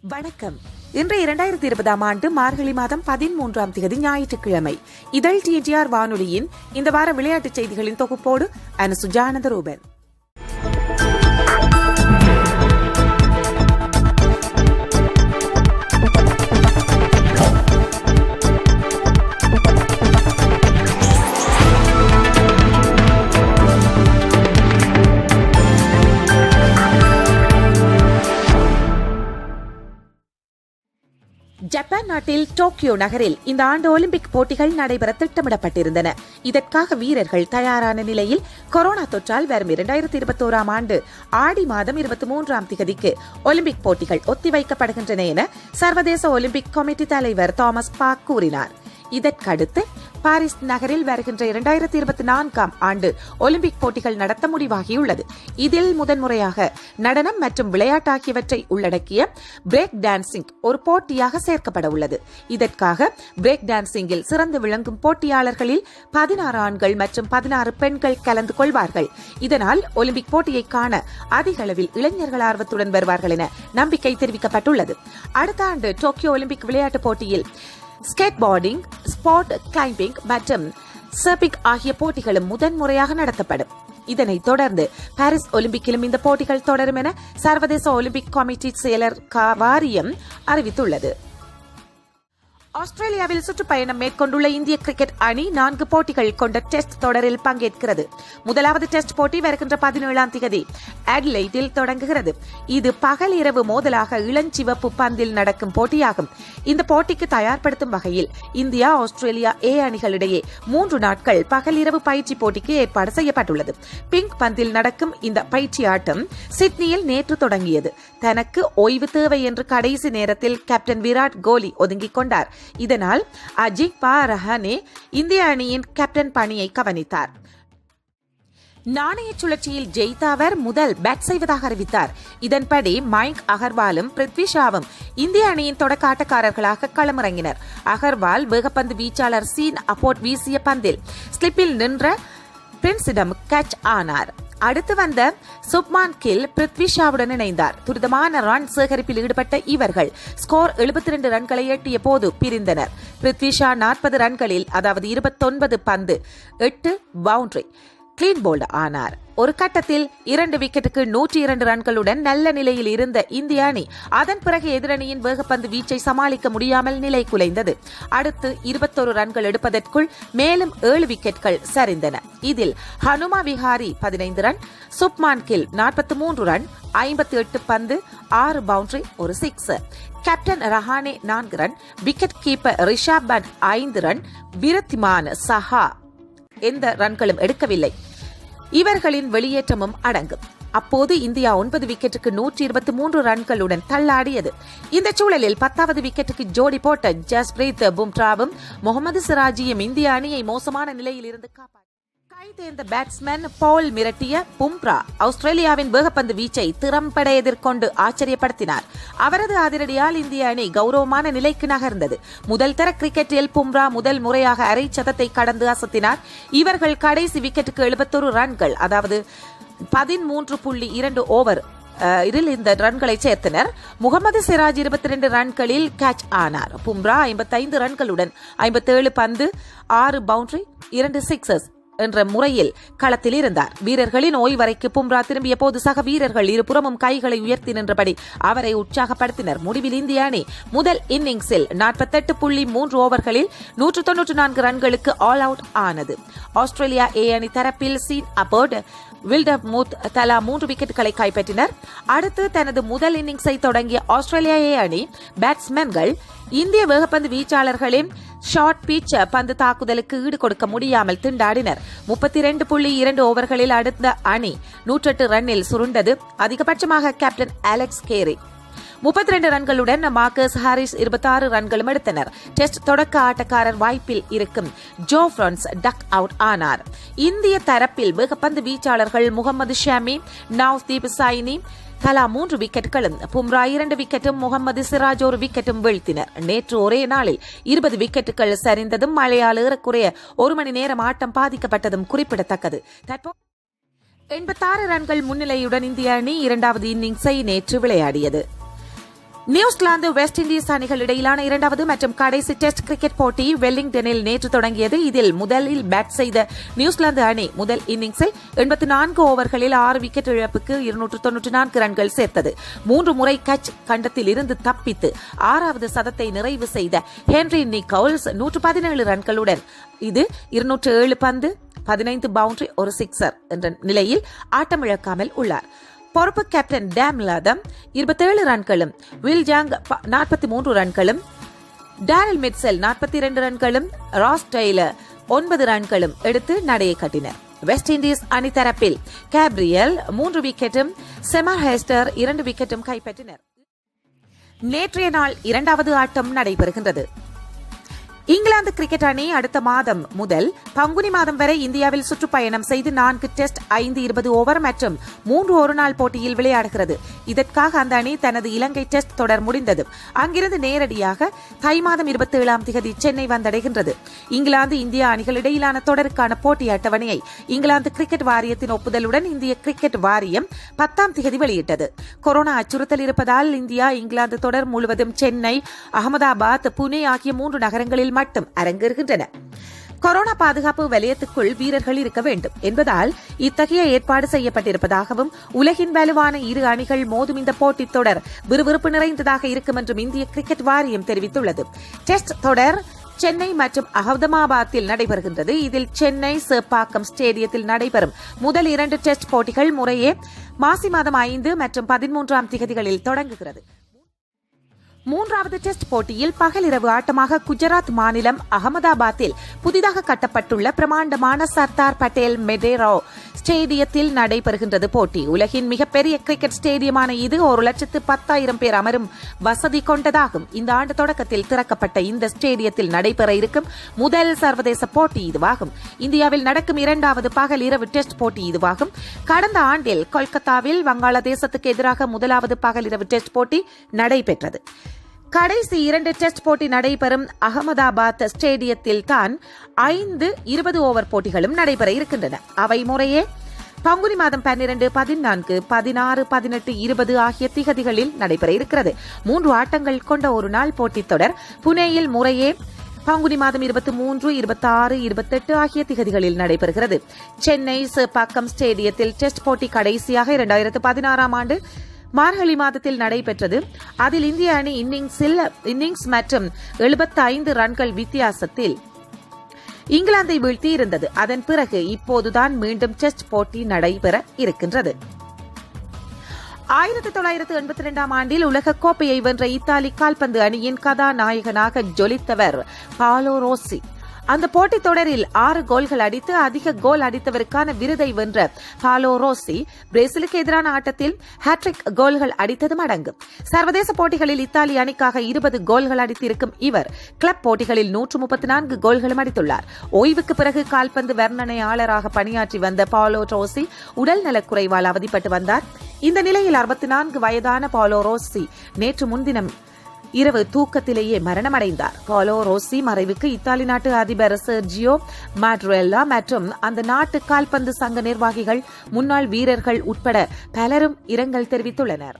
வணக்கம். இன்று இரண்டாயிரத்தி இருபதாம் ஆண்டு மார்கழி மாதம் பதிமூன்றாம் தேதி ஞாயிற்றுக்கிழமை. இதழ் டிடிஆர் வானொலியின் இந்த வார விளையாட்டுச் செய்திகளின் தொகுப்போடு அனு சுஜானந்த ரூபன். ஜப்பான் நாட்டில் டோக்கியோ நகரில் இந்த ஆண்டு ஒலிம்பிக் போட்டிகள் நடைபெற திட்டமிடப்பட்டிருந்தன. இதற்காக வீரர்கள் தயாரான நிலையில் கொரோனா தொற்றால் வரும் இரண்டாயிரத்தி இருபத்தோராம் ஆண்டு ஆடி மாதம் இருபத்தி மூன்றாம் திகதிக்கு ஒலிம்பிக் போட்டிகள் ஒத்திவைக்கப்படுகின்றன என சர்வதேச ஒலிம்பிக் கமிட்டி தலைவர் தாமஸ் பாக் கூறினார். இதற்கடுத்து பாரிஸ் நகரில் வருகின்ற இரண்டாயிரத்தி இருபத்தி நான்காம் ஆண்டு ஒலிம்பிக் போட்டிகள் நடத்த முடிவாகியுள்ளது. இதில் முதன்முறையாக நடனம் மற்றும் விளையாட்டு ஆகியவற்றை உள்ளடக்கிய பிரேக் டான்சிங் ஒரு போட்டியாக சேர்க்கப்பட உள்ளது. இதற்காக பிரேக் டான்சிங்கில் சிறந்து விளங்கும் போட்டியாளர்களில் பதினாறு ஆண்கள் மற்றும் பதினாறு பெண்கள் கலந்து கொள்வார்கள். இதனால் ஒலிம்பிக் போட்டியை காண அதிக அளவில் இளைஞர்கள் ஆர்வத்துடன் வருவார்கள் என நம்பிக்கை தெரிவிக்கப்பட்டுள்ளது. அடுத்த ஆண்டு டோக்கியோ ஒலிம்பிக் விளையாட்டுப் போட்டியில் ஸ்கேட்போர்டிங் ஸ்பாட் ஸ்போர்ட் கிளைம்பிங் மற்றும் சர்பிக் ஆகிய போட்டிகளும் முதன்முறையாக நடத்தப்படும். இதனைத் தொடர்ந்து பாரிஸ் ஒலிம்பிக்கிலும் இந்த போட்டிகள் தொடரும் என சர்வதேச ஒலிம்பிக் கமிட்டி செயலர் க வாரியம் அறிவித்துள்ளது. ஆஸ்திரேலியாவில் சுற்றுப்பயணம் மேற்கொண்டுள்ள இந்திய கிரிக்கெட் அணி நான்கு போட்டிகள் கொண்ட டெஸ்ட் தொடரில் பங்கேற்கிறது. முதலாவது டெஸ்ட் போட்டி வருகின்ற பதினேழாம் தேதி அட்லைட்டில் தொடங்குகிறது. இது பகல் இரவு மோதலாக இளஞ்சிவப்பு பந்தில் நடக்கும் போட்டியாகும். இந்த போட்டிக்கு தயார்படுத்தும் வகையில் இந்தியா ஆஸ்திரேலியா ஏ அணிகளிடையே மூன்று நாட்கள் பகல் இரவு பயிற்சி போட்டிக்கு ஏற்பாடு செய்யப்பட்டுள்ளது. பிங்க் பந்தில் நடக்கும் இந்த பயிற்சி ஆட்டம் சிட்னியில் நேற்று தொடங்கியது. தனக்கு ஓய்வு தேவை என்று கடைசி நேரத்தில் கேப்டன் விராட் கோலி ஒதுங்கிக் கொண்டார். இதனால் அஜித் பா ரஹானே இந்திய அணியின் கேப்டன் பணியை கவனித்தார். நாணய சுழற்சியில் ஜெயித்தவர் முதல் பேட் செய்வதாக அறிவித்தார். இதன்படி மைக் அகர்வாலும் பிருத்வி ஷாவும் இந்திய அணியின் தொடக்க ஆட்டக்காரர்களாக களமிறங்கினர். அகர்வால் வேகப்பந்து வீச்சாளர் சீன் அப்போட் வீசிய பந்தில் ஸ்லிப்பில் நின்ற பிரின்ஸிடம் கேட்ச் ஆனார். அடுத்து வந்த சுப்மான் கில் பிருத்விஷாவுடன் இணைந்தார். துரிதமான ரன் சேகரிப்பில் ஈடுபட்ட இவர்கள் ஸ்கோர் 72 ரன்களை எட்டிய போது பிரிந்தனர். பிருத்விஷா நாற்பது ரன்களில் அதாவது இருபத்தொன்பது பந்து எட்டு பவுண்டரி. கிளீன் போல்டு ஆனார். ஒரு கட்டத்தில் இரண்டு விக்கெட்டுக்கு நூற்றி இரண்டு ரன்களுடன் நல்ல நிலையில் இருந்த இந்திய அணி அதன் பிறகு எதிரணியின் வேகப்பந்து வீச்சை சமாளிக்க முடியாமல் நிலை குலைந்தது. அடுத்து இருபத்தொரு ரன்கள் எடுப்பதற்குள் மேலும் ஏழு விக்கெட்கள் சரிந்தன. இதில் ஹனுமா விஹாரி பதினைந்து ரன் சுப்மான் கில் நாற்பத்தி மூன்று ரன் ஐம்பத்தி எட்டு பந்து ஆறு பவுண்டரி ஒரு சிக்ஸ் கேப்டன் ரஹானே நான்கு run wicket keeper Rishabh Pant ஐந்து ரன் விரத்திமான் சஹா எந்த ரன்களும் எடுக்கவில்லை. இவர்களின் வெளியேற்றமும் அடங்கும். அப்போது இந்தியா ஒன்பது விக்கெட்டுக்கு நூற்றி இருபத்தி மூன்று ரன்களுடன் தள்ளாடியது. இந்த சூழலில் பத்தாவது விக்கெட்டுக்கு ஜோடி போட்ட ஜஸ்பிரீத் பும்ராவும் முகமது சிராஜியும் இந்திய அணியை மோசமான நிலையில் இருந்து காப்பாற்றினார் கைதேர்ந்த பேட்ஸ்மேன் பவுல் மிரட்டிய பும்ரா. ஆஸ்திரேலியாவின் வேகப்பந்து வீச்சை திறம்பட எதிர்கொண்டு ஆச்சரியப்படுத்தினார். அவரது அதிரடியால் இந்திய அணி கௌரவமான நிலைக்கு நகர்ந்தது. முதல் தர கிரிக்கெட்டில் பும்ரா முதல் முறையாக அரை சதத்தை கடந்து அசத்தினார். இவர்கள் கடைசி விக்கெட்டுக்கு எழுபத்தொரு ரன்கள் அதாவது பதிமூன்று புள்ளி இரண்டு ஓவர் இதில் இந்த ரன்களை சேர்த்தனர். முகமது சிராஜ் இருபத்தி ரெண்டு ரன்களில் கேட்ச் ஆனார். பும்ரா ஐம்பத்தைந்து ரன்களுடன் ஐம்பத்தேழு பந்து ஆறு பவுண்டரி இரண்டு சிக்ஸஸ் என்ற முறையில் களத்தில் இருந்தார். வீரர்களின் ஓய்வறைக்கு பும்ரா திரும்பிய போது சக வீரர்கள் இருபுறமும் கைகளை உயர்த்தி நின்றபடி அவரை உற்சாகப்படுத்தினர். முடிவில் இந்திய அணி முதல் இன்னிங்ஸில் நாற்பத்தெட்டு புள்ளி மூன்று ஓவர்களில் நூற்று தொன்னூற்று நான்கு ரன்களுக்கு ஆல் அவுட் ஆனது. ஆஸ்திரேலியா ஏ அணி தரப்பில் சீன் அபர்ட் வில்டப் மூத் தலா மூன்று விக்கெட்டுகளை கைப்பற்றினர். அடுத்து தனது முதல் இன்னிங்ஸை தொடங்கிய ஆஸ்திரேலியா அணி பேட்ஸ்மேன்கள் இந்திய வேகப்பந்து வீச்சாளர்களின் ஷார்ட் பீச் பந்து தாக்குதலுக்கு ஈடு கொடுக்க முடியாமல் திண்டாடினர். முப்பத்தி இரண்டு புள்ளி இரண்டு ஓவர்களில் அடுத்த அணி நூற்றெட்டு ரன்னில் சுருண்டது. அதிகபட்சமாக கேப்டன் அலெக்ஸ் கேரி முப்பத்தி ரெண்டு ரன்களுடன் மார்க்கஸ் ஹாரிஸ் இருபத்தாறு ரன்களும் எடுத்தனர். டெஸ்ட் தொடக்க ஆட்டக்காரர் வாய்ப்பில் இருக்கும். ஜோ ஃப்ரான்ஸ் டக் அவுட் ஆனார். இந்திய தரப்பில் வேகப்பந்து வீச்சாளர்கள் முகமது ஷமி நவ்தீப் சைனி தலா மூன்று விக்கெட்டுகளும் பும்ரா இரண்டு விக்கெட்டும் முகமது சிராஜ் ஒரு விக்கெட்டும் வீழ்த்தினர். நேற்று ஒரே நாளில் இருபது விக்கெட்டுகள் சரிந்ததும் மழையால் ஏறக்குறைய ஒரு மணி நேரம் ஆட்டம் பாதிக்கப்பட்டதும் குறிப்பிடத்தக்கது. தற்போது எண்பத்தாறு ரன்கள் முன்னிலையுடன் இந்திய அணி இரண்டாவது இன்னிங்ஸை நேற்று விளையாடியது. நியூசிலாந்து வெஸ்ட் இண்டீஸ் அணிகள் இடையிலான இரண்டாவது மற்றும் கடைசி டெஸ்ட் கிரிக்கெட் போட்டி வெல்லிங்டனில் நேற்று தொடங்கியது. இதில் முதலில் பேட் செய்த நியூசிலாந்து அணி முதல் இன்னிங்ஸில் எண்பத்தி நான்கு ஓவர்களில் ஆறு விக்கெட் இழப்புக்கு இருநூற்று தொன்னூற்றி நான்கு ரன்கள் சேர்த்தது. மூன்று முறை கட்ச் கண்டத்தில் இருந்து தப்பித்து ஆறாவது சதத்தை நிறைவு செய்த ஹென்ரி நிக்கவுல்ஸ் நூற்று பதினேழு ரன்களுடன் இது இருநூற்று ஏழு பந்து பதினைந்து பவுண்டரி ஒரு சிக்ஸர் என்ற நிலையில் ஆட்டமிழக்காமல் உள்ளார். பொறுப்பு கேப்டன் டேம் லாதம் இருபத்தேழு ரன்களும். வில் ஜாங் நாற்பத்தி மூன்று ரன்களும். டேரல் மிட்செல் நாற்பத்தி இரண்டு ரன்களும். ராஸ் டெய்லர் ஒன்பது ரன்களும் எடுத்து நடையை கட்டினர். வெஸ்ட் இண்டீஸ் அணி தரப்பில் கேப்ரியல் மூன்று விக்கெட்டும் செமர் ஹேஸ்டர் இரண்டு விக்கெட்டும் கைப்பற்றினர். நேற்றைய நாள் இரண்டாவது ஆட்டம் நடைபெறுகின்றது. இங்கிலாந்து கிரிக்கெட் அணி அடுத்த மாதம் முதல் பங்குனி மாதம் வரை இந்தியாவில் சுற்றுப்பயணம் செய்து நான்கு டெஸ்ட் ஐந்து இருபது ஓவர் மற்றும் மூன்று ஒருநாள் போட்டியில் விளையாடுகிறது. இதற்காக அந்த அணி தனது இலங்கை டெஸ்ட் தொடர் முடிந்தது. அங்கிருந்து நேரடியாக தை மாதம் இருபத்தி ஏழாம் திகதி சென்னை வந்தடைகின்றது. இங்கிலாந்து இந்தியா அணிகள் இடையிலான தொடருக்கான போட்டி அட்டவணையை இங்கிலாந்து கிரிக்கெட் வாரியத்தின் ஒப்புதலுடன் இந்திய கிரிக்கெட் வாரியம் பத்தாம் திகதி வெளியிட்டது. கொரோனா அச்சுறுத்தல் இருப்பதால் இந்தியா இங்கிலாந்து தொடர் முழுவதும் சென்னை அகமதாபாத் புனே ஆகிய மூன்று நகரங்களில் மட்டும் அரங்கேறுகின்றன. கொரோனா பாதுகாப்பு வலயத்துக்குள் வீரர்கள் இருக்க வேண்டும் என்பதால் இத்தகைய ஏற்பாடு செய்யப்பட்டிருப்பதாகவும் உலகின் வலுவான இரு அணிகள் மோதும் இந்த போட்டித் தொடர் விறுவிறுப்பு நிறைந்ததாக இருக்கும் என்றும் இந்திய கிரிக்கெட் வாரியம் தெரிவித்துள்ளது. டெஸ்ட் தொடர் சென்னை மற்றும் அகமதாபாத்தில் நடைபெறுகின்றது. இதில் சென்னை சேப்பாக்கம் ஸ்டேடியத்தில் நடைபெறும் முதல் இரண்டு டெஸ்ட் போட்டிகள் முறையே மாசி மாதம் ஐந்து மற்றும் பதிமூன்றாம் திகதிகளில் தொடங்குகிறது. மூன்றாவது டெஸ்ட் போட்டியில் பகலிரவு ஆட்டமாக குஜராத் மாநிலம் அகமதாபாத்தில் புதிதாக கட்டப்பட்டுள்ள பிரமாண்டமான சர்தார் பட்டேல் மெடேரோ ஸ்டேடியத்தில் நடைபெறுகின்றது போட்டி. உலகின் மிகப்பெரிய கிரிக்கெட் ஸ்டேடியமான இது ஒரு லட்சத்து பத்தாயிரம் பேர் அமரும் வசதி கொண்டதாகும். இந்த ஆண்டு தொடக்கத்தில் திறக்கப்பட்ட இந்த ஸ்டேடியத்தில் நடைபெற இருக்கும் முதல் சர்வதேச போட்டி இதுவாகும். இந்தியாவில் நடக்கும் இரண்டாவது பகல் இரவு டெஸ்ட் போட்டி இதுவாகும். கடந்த ஆண்டில் கொல்கத்தாவில் வங்காளதேசத்துக்கு எதிராக முதலாவது பகல் இரவு டெஸ்ட் போட்டி நடைபெற்றது. கடைசி இரண்டு டெஸ்ட் போட்டி நடைபெறும் அகமதாபாத் ஸ்டேடியத்தில் தான் ஐந்து இருபது ஓவர் போட்டிகளும் நடைபெற இருக்கின்றன. அவை முறையே பங்குனி மாதம் பன்னிரண்டு பதினான்கு பதினாறு பதினெட்டு இருபது ஆகிய திகதிகளில் நடைபெற இருக்கிறது. மூன்று ஆட்டங்கள் கொண்ட ஒரு நாள் போட்டித் தொடர் புனேயில் முறையே பங்குனி மாதம் இருபத்தி மூன்று இருபத்தி ஆறு இருபத்தெட்டு ஆகிய திகதிகளில் நடைபெறுகிறது. சென்னை சேப்பாக்கம் ஸ்டேடியத்தில் டெஸ்ட் போட்டி கடைசியாக இரண்டாயிரத்து பதினாறாம் ஆண்டு மார்கழி மாதத்தில் நடைபெற்றது. அதில் இந்திய அணி இன்னிங்ஸில் இன்னிங்ஸ் மற்றும் எழுபத்தி ஐந்து ரன்கள் வித்தியாசத்தில் இங்கிலாந்தை வீழ்த்தி இருந்தது அதன் பிறகு இப்போதுதான் மீண்டும் டெஸ்ட் போட்டி நடைபெற இருக்கின்றது. ஆயிரத்தி தொள்ளாயிரத்து எண்பத்தி இரண்டாம் ஆண்டில் உலக கோப்பையை வென்ற இத்தாலி கால்பந்து அணியின் கதாநாயகனாக ஜொலித்தவர் பாலோ ரோசி. அந்த போட்டித் தொடரில் ஆறு கோல்கள் அடித்து அதிக கோல் அடித்தவருக்கான விருதை வென்ற பாலோ ரோசி பிரேசிலுக்கு எதிரான ஆட்டத்தில் ஹாட்ரிக் கோல்கள் அடித்ததும் அடங்கும் சர்வதேச போட்டிகளில் இத்தாலி அணிக்காக இருபது கோல்கள் அடித்திருக்கும் இவர் கிளப் போட்டிகளில் நூற்று முப்பத்தி நான்கு கோல்களும் அடித்துள்ளார். ஓய்வுக்கு பிறகு கால்பந்து வர்ணனையாளராக பணியாற்றி வந்த பாலோ ரோசி உடல் நலக்குறைவால் அவதிப்பட்டு வந்தார். இந்த நிலையில் அறுபத்தி நான்கு வயதான பாலோ ரோசி நேற்று முன்தினம் இரவு தூக்கத்திலேயே மரணமடைந்தார். பாலோ ரோசி மறைவுக்கு இத்தாலி நாட்டு அதிபர் செர்ஜியோ மாட்ரெல்லா மற்றும் அந்த நாட்டு கால்பந்து சங்க நிர்வாகிகள் முன்னாள் வீரர்கள் உட்பட பலரும் இரங்கல் தெரிவித்துள்ளனர்.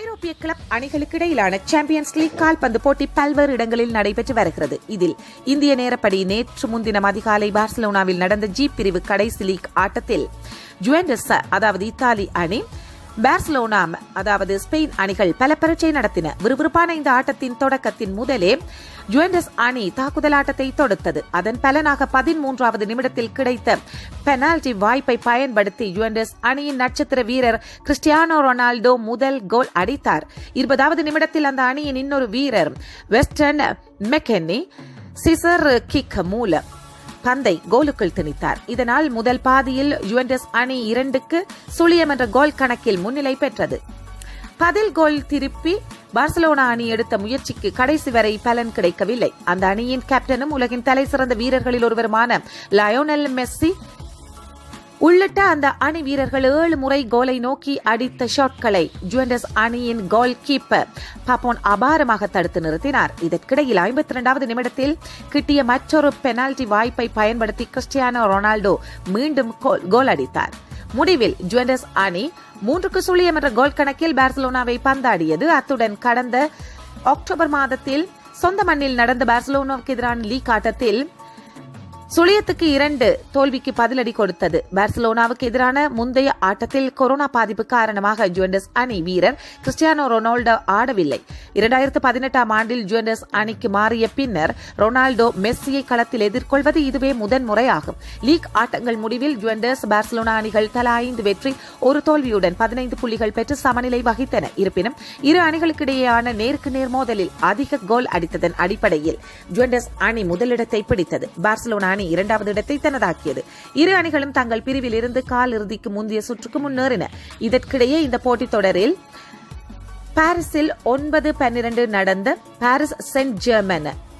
ஐரோப்பிய கிளப் அணிகளுக்கு இடையிலான சாம்பியன்ஸ் லீக் கால்பந்து போட்டி பல்வேறு இடங்களில் நடைபெற்று வருகிறது. இதில் இந்திய நேரப்படி நேற்று முன்தினம் அதிகாலை பார்சலோனாவில் நடந்த ஜி பிரிவு கடைசி லீக் ஆட்டத்தில் ஜுவெண்டஸ் அதாவது இத்தாலி அணி பார்சலோனா அதாவது ஸ்பெயின் அணிகள் பல பரீட்சை நடத்தின விறுவிறுப்பான இந்த ஆட்டத்தின் தொடக்கத்தின் முதலே ஜுவெண்டஸ் அணி தாக்குதல் ஆட்டத்தை தொடுத்தது. அதன் பலனாக பதிமூன்றாவது நிமிடத்தில் கிடைத்த பெனால்டி வாய்ப்பை பயன்படுத்தி ஜுவெண்டஸ் அணியின் நட்சத்திர வீரர் கிறிஸ்டியானோ ரொனால்டோ முதல் கோல் அடித்தார். இருபதாவது நிமிடத்தில் அந்த அணியின் இன்னொரு வீரர் வெஸ்டர்ன் மெக்கென்னி சிசர் கிக் மூலம். பந்தை கோலுக்குள் திணித்தார். இதனால் முதல் பாதியில் யுவெண்டஸ் அணி இரண்டுக்கு சுழியம் என்ற கோல் கணக்கில் முன்னிலை பெற்றது. பதில் கோல் திருப்பி பார்சலோனா அணி எடுத்த முயற்சிக்கு கடைசி வரை பலன் கிடைக்கவில்லை. அந்த அணியின் கேப்டனும் உலகின் தலை சிறந்த வீரர்களில் ஒருவருமான லயோனல் மெஸ்ஸி உள்ளிட்ட அந்த அணி வீரர்கள் ஏழு முறை கோலை நோக்கி அடித்த ஷாட்களை ஜுவெண்டஸ் அணியின் கோல் கீப்பர் பாப்போன் அபாரமாக தடுத்து நிறுத்தினார். இதற்கிடையில் ஐம்பத்தி இரண்டாவது நிமிடத்தில் கிட்டிய மற்றொரு பெனால்டி வாய்ப்பை பயன்படுத்தி கிறிஸ்டியானோ ரொனால்டோ மீண்டும் கோல் அடித்தார். முடிவில் ஜுவெண்டஸ் அணி மூன்றுக்கு சுழியம் என்ற கோல் கணக்கில் பார்சலோனாவை பந்தாடியது. அத்துடன் கடந்த அக்டோபர் மாதத்தில் சொந்த மண்ணில் நடந்த பார்சலோனாவுக்கு எதிரான லீக் ஆட்டத்தில் சுழியத்துக்கு இரண்டு தோல்விக்கு பதிலடி கொடுத்தது. பார்சலோனாவுக்கு எதிரான முந்தைய ஆட்டத்தில் கொரோனா பாதிப்பு காரணமாக ஜுவண்டஸ் அணி வீரர் கிறிஸ்டியானோ ரொனால்டோ ஆடவில்லை. இரண்டாயிரத்து பதினெட்டாம் ஆண்டில் ஜுவண்டஸ் அணிக்கு மாறிய பின்னர் ரொனால்டோ மெஸ்ஸியை களத்தில் எதிர்கொள்வது இதுவே முதன்முறையாகும். லீக் ஆட்டங்கள் முடிவில் ஜுவண்டஸ் பார்சலோனா அணிகள் தலா ஐந்து வெற்றி ஒரு தோல்வியுடன் பதினைந்து புள்ளிகள் பெற்று சமநிலை வகித்தன. இருப்பினும் இரு அணிகளுக்கிடையேயான நேருக்கு நேர் மோதலில் அதிக கோல் அடித்ததன் அடிப்படையில் ஜுவண்டஸ் அணி முதலிடத்தை பிடித்தது. பார்சலோனா அணி இரண்டாவது இடத்தை தனதாக்கியது. இரு அணிகளும் தங்கள் பிரிவில் இருந்து கால் இறுதிக்கு முந்தைய சுற்றுக்கு முன்னேறின. இதற்கிடையே இந்த போட்டித் தொடரில் பாரிஸில் ஒன்பது பன்னிரண்டு நடந்த Paris Saint Germain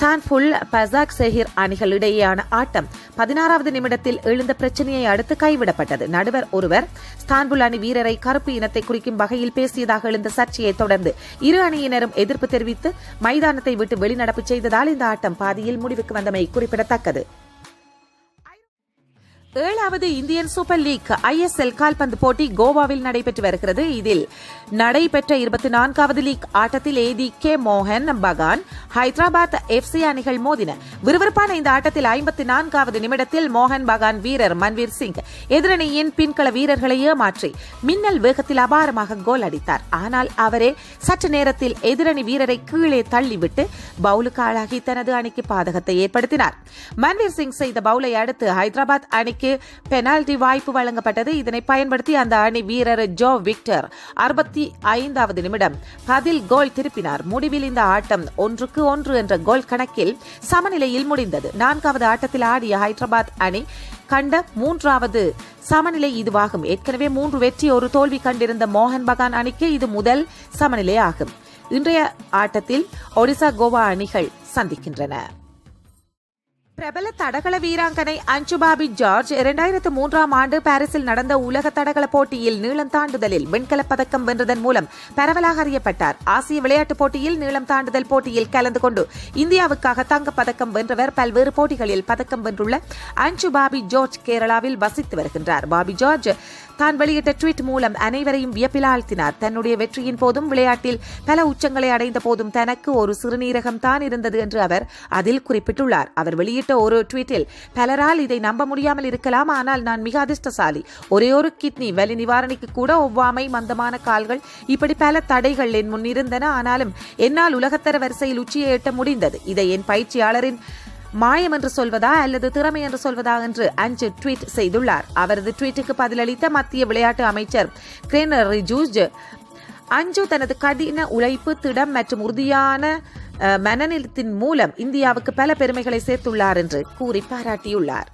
Istanbul Basaksehir அணிகளிடையேயான ஆட்டம். பதினாறாவது நிமிடத்தில் எழுந்த பிரச்சனையை அடுத்து கைவிடப்பட்டது. நடுவர் ஒருவர் ஸ்தான்புல் அணி வீரரை கருப்பு இனத்தை குறிக்கும் வகையில் பேசியதாக எழுந்த சர்ச்சையை தொடர்ந்து இரு அணியினரும் எதிர்ப்பு தெரிவித்து மைதானத்தை விட்டு வெளிநடப்பு செய்ததால் இந்த ஆட்டம் பாதியில் முடிவுக்கு வந்தமை குறிப்பிடத்தக்கது. ஏழாவது இந்தியன் சூப்பர் லீக் ஐஎஸ்எல் கால்பந்து போட்டி கோவாவில் நடைபெற்று வருகிறது. இதில் நடைபெற்ற இருபத்தி நான்காவது லீக் ஆட்டத்தில் ஏதி கே மோகன் பகான் ஹைதராபாத் எஃப்சி அணிகள் மோதின. விறுவிறுப்பான இந்த ஆட்டத்தில் ஐம்பத்தி நான்காவது நிமிடத்தில் மோகன் பகான் வீரர் மன்வீர் சிங் எதிரணியின் பின்கள வீரர்களை ஏமாற்றி மின்னல் வேகத்தில் அபாரமாக கோல் அடித்தார். ஆனால் அவரே சற்று நேரத்தில் எதிரணி வீரரை கீழே தள்ளிவிட்டு பவுலுக்கு ஆளாகி தனது அணிக்கு பாதகத்தை ஏற்படுத்தினார். மன்வீர் சிங் செய்த பவுலை அடுத்து ஹைதராபாத் அணிக்கு பெனால்டி வாய்ப்பு வழங்கப்பட்டது. இதனை பயன்படுத்தி அந்த அணி வீரர் ஜோ விக்டர் அறுபத்தி ஐந்தாவது நிமிடம் பதில் கோல் திருப்பினார். முடிவில் இந்த ஆட்டம் ஒன்றுக்கு ஒன்று என்ற கோல் கணக்கில் சமநிலையில் முடிந்தது. நான்காவது ஆட்டத்தில் ஆடிய ஹைதராபாத் அணி கண்ட மூன்றாவது சமநிலை இதுவாகும். ஏற்கனவே மூன்று வெற்றி ஒரு தோல்வி கண்டிருந்த மோகன் பகான் அணிக்கு இது முதல் சமநிலை ஆகும் இன்றைய ஆட்டத்தில் ஒடிசா கோவா அணிகள் சந்திக்கின்றன. பிரபல தடகள வீராங்கனை அஞ்சுபாபி ஜார்ஜ் இரண்டாயிரத்து மூன்றாம் ஆண்டு பாரிஸில் நடந்த உலக தடகள போட்டியில் நீளம் தாண்டுதலில் வெண்கலப் பதக்கம் வென்றதன் மூலம் பரவலாக அறியப்பட்டார். ஆசிய விளையாட்டுப் போட்டியில் நீளம் தாண்டுதல் போட்டியில் கலந்து கொண்டு இந்தியாவுக்காக தங்கப் பதக்கம் வென்றவர் பல்வேறு போட்டிகளில் பதக்கம் வென்றுள்ள அஞ்சுபாபி ஜார்ஜ் கேரளாவில் வசித்து வருகின்றார். பாபி ஜார்ஜ் தான் வெளியிட்ட ட்வீட் மூலம் அனைவரையும் வியப்பில் ஆழ்த்தினார் தன்னுடைய வெற்றியின் போதும் விளையாட்டில் பல உச்சங்களை அடைந்த போதும் தனக்கு ஒரு சிறுநீரகம் தான் இருந்தது என்று அவர் அதில் குறிப்பிட்டுள்ளார். அவர் வெளியிட்ட ஒரு ட்வீட்டில் பலரால் இதை நம்ப முடியாமல் இருக்கலாம் ஆனால் நான் மிக அதிர்ஷ்டசாலி. ஒரே ஒரு கிட்னி வலி நிவாரணிக்கு கூட ஒவ்வாமை மந்தமான கால்கள் இப்படி பல தடைகள் என் முன் இருந்தன. ஆனாலும் என்னால் உலகத்தர வரிசையில் உச்சியை எட்ட முடிந்தது. இதை என் பயிற்சியாளரின் மாயம் என்று சொல்வதா அல்லது திறமை என்று சொல்வதா என்று அஞ்சு ட்வீட் செய்துள்ளார். அவரது ட்வீட்டுக்கு பதிலளித்த மத்திய விளையாட்டு அமைச்சர் கிரேனர் ரிஜூஜ் அஞ்சு தனது கடின உழைப்பு திடம் மற்றும் உறுதியான மனநிலத்தின் மூலம் இந்தியாவுக்கு பல பெருமைகளை சேர்த்துள்ளார் என்று கூறி பாராட்டியுள்ளார்.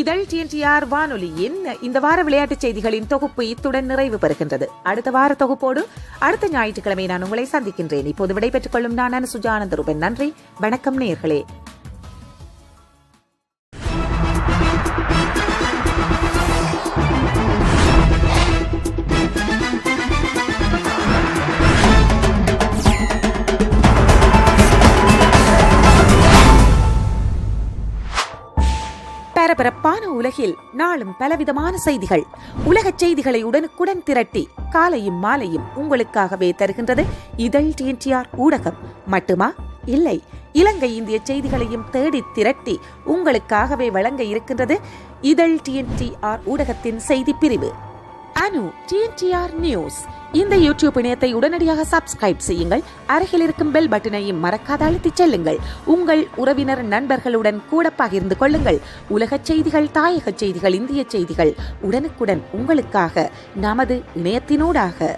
இதழ் டிஎன்டிஆர் வானொலியின் இந்த வார விளையாட்டுச் செய்திகளின் தொகுப்பு இத்துடன் நிறைவு பெறுகின்றது. அடுத்த வார தொகுப்போடு அடுத்த ஞாயிற்றுக்கிழமை நான் உங்களை சந்திக்கின்றேன். இப்போது விடைபெற்றுக் கொள்ளும் நான் சுஜானந்த ரூபன் நன்றி. வணக்கம் நேர்களே. பரபரப்பான உலகில் நாளும் பலவிதமான செய்திகள். உலகச் செய்திகளை உடனுக்குடன் திரட்டி காலையும் மாலையும் உங்களுக்காகவே தருகின்றது இதழ் டிஎன்டிஆர் ஊடகம். மட்டுமா? இல்லை. இலங்கை இந்திய செய்திகளையும் தேடி திரட்டி உங்களுக்காகவே வழங்க இருக்கின்றது இதழ் டிஎன்டிஆர் ஊடகத்தின் செய்தி பிரிவு அனு டிஎன்டிஆர் நியூஸ் இந்த யூடியூப் இணையத்தை உடனடியாக சப்ஸ்கிரைப் செய்யுங்கள். அருகில் இருக்கும் பெல் பட்டனையும் மறக்காத அழுத்தி செல்லுங்கள். உங்கள் உறவினர் நண்பர்களுடன் கூட பகிர்ந்து கொள்ளுங்கள். உலகச் செய்திகள் தாயகச் செய்திகள் இந்திய செய்திகள் உடனுக்குடன் உங்களுக்காக நமது இணையத்தினூடாக.